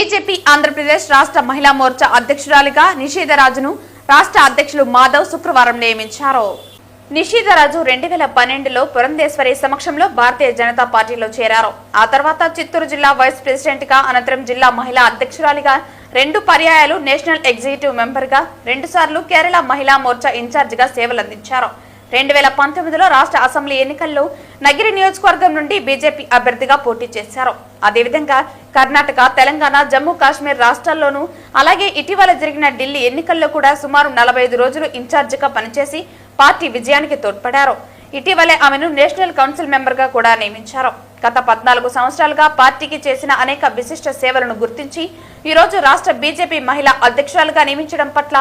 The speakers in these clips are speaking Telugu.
బీజేపీ ఆంధ్రప్రదేశ్ రాష్ట్ర మహిళా మోర్చా అధ్యక్షురాలిగా నిషేధరాజును రాష్ట్ర అధ్యక్షులు మాధవ్ శుక్రవారం నియమించారు. నిషేధరాజు రెండు వేల పన్నెండులో పురంధేశ్వరి సమక్షంలో భారతీయ జనతా పార్టీలో చేరారు. ఆ తర్వాత చిత్తూరు జిల్లా వైస్ ప్రెసిడెంట్గా అనంతరం జిల్లా మహిళా అధ్యక్షురాలిగా రెండు పర్యాయాలు నేషనల్ ఎగ్జిక్యూటివ్ మెంబర్గా రెండుసార్లు కేరళ మహిళా మోర్చా ఇన్ఛార్జిగా సేవలందించారు. రెండు వేల పంతొమ్మిదిలో రాష్ట్ర అసెంబ్లీ ఎన్నికల్లో నగిరి నియోజకవర్గం నుండి బీజేపీ అభ్యర్థిగా పోటీ చేశారు. అదేవిధంగా కర్ణాటక తెలంగాణ జమ్మూ కాశ్మీర్ రాష్ట్రాల్లోనూ అలాగే ఇటీవల జరిగిన ఢిల్లీ ఎన్నికల్లో కూడా సుమారు నలభై ఐదు రోజులు ఇన్ఛార్జిగా పనిచేసి పార్టీ విజయానికి తోడ్పడారు. ఇటీవలే ఆమెను నేషనల్ కౌన్సిల్ మెంబర్గా కూడా నియమించారు. గత పద్నాలుగు సంవత్సరాలుగా పార్టీకి చేసిన అనేక విశిష్ట సేవలను గుర్తించి ఈ రోజు రాష్ట్ర బీజేపీ మహిళా అధ్యక్షురాలుగా నియమించడం పట్ల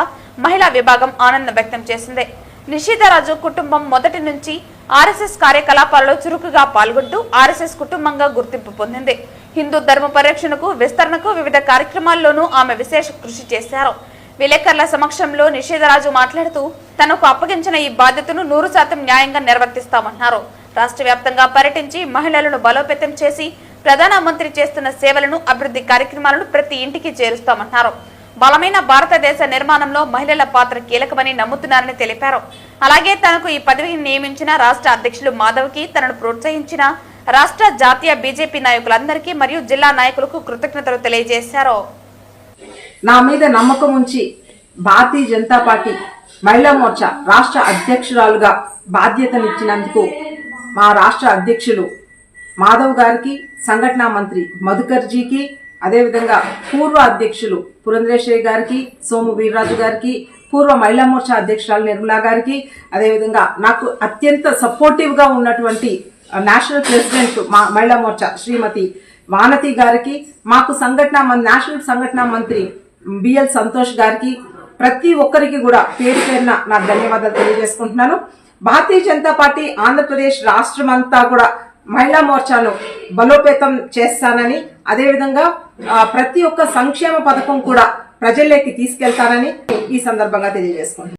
మహిళా విభాగం ఆనందం వ్యక్తం చేసింది. నిషితరాజు కుటుంబం మొదటి నుంచి ఆర్ఎస్ఎస్ కార్యకలాపాలలో చురుకుగా పాల్గొంటూ ఆర్ఎస్ఎస్ కుటుంబంగా గుర్తింపు పొందింది. హిందూ ధర్మ పరిరక్షణకు విస్తరణకు వివిధ కార్యక్రమాల్లోనూ ఆమె విశేష కృషి చేశారు. విలేకరుల సమక్షంలో నిషేధరాజు మాట్లాడుతూ తనకు అప్పగించిన ఈ బాధ్యతను నూరు శాతం న్యాయంగా నిర్వర్తిస్తామన్నారు. రాష్ట్ర వ్యాప్తంగా పర్యటించి మహిళలను బలోపేతం చేసి ప్రధానమంత్రి చేస్తున్న సేవలను అభివృద్ధి కార్యక్రమాలను ప్రతి ఇంటికి చేరుస్తామన్నారు. బలమైన భారతదేశ నిర్మాణంలో మహిళల పాత్ర కీలకమని నమ్ముతున్నారని తెలిపారు. అలాగే తనకు ఈ పదవిని నియమించిన రాష్ట్ర అధ్యక్షులు మాధవ్కి తనను ప్రోత్సహించిన రాష్ట్ర జాతీయ బీజేపీ నాయకులందరికీ మరియు జిల్లా నాయకులకు కృతజ్ఞతలు తెలియజేశారు. నా మీద నమ్మకం ఉంచి భారతీయ జనతా పార్టీ మహిళా మోర్చా రాష్ట్ర అధ్యక్షురాలుగా బాధ్యతనిచ్చినందుకు మా రాష్ట్ర అధ్యక్షులు మాధవ్ గారికి సంఘటనా మంత్రి మధుకర్జీకి అదేవిధంగా పూర్వ అధ్యక్షులు పురంధరేశ్వరి గారికి సోము వీర్రాజు గారికి పూర్వ మహిళా మోర్చా అధ్యక్షురాలు నిర్మలా గారికి అదేవిధంగా నాకు అత్యంత సపోర్టివ్గా ఉన్నటువంటి నేషనల్ ప్రెసిడెంట్ మా మహిళా మోర్చా శ్రీమతి వానతి గారికి మాకు సంఘటన మం- నేషనల్ సంఘటన మంత్రి బిఎల్ సంతోష్ గారికి ప్రతి ఒక్కరికి కూడా పేరు పేరున నా ధన్యవాదాలు తెలియజేసుకుంటున్నాను. భారతీయ జనతా పార్టీ ఆంధ్రప్రదేశ్ రాష్ట్రం అంతా కూడా మహిళా మోర్చాను బలోపేతం చేస్తానని అదేవిధంగా ప్రతి ఒక్క సంక్షేమ పథకం కూడా ప్రజల్లోకి తీసుకెళ్తానని ఈ సందర్భంగా తెలియజేసుకుంటున్నాను.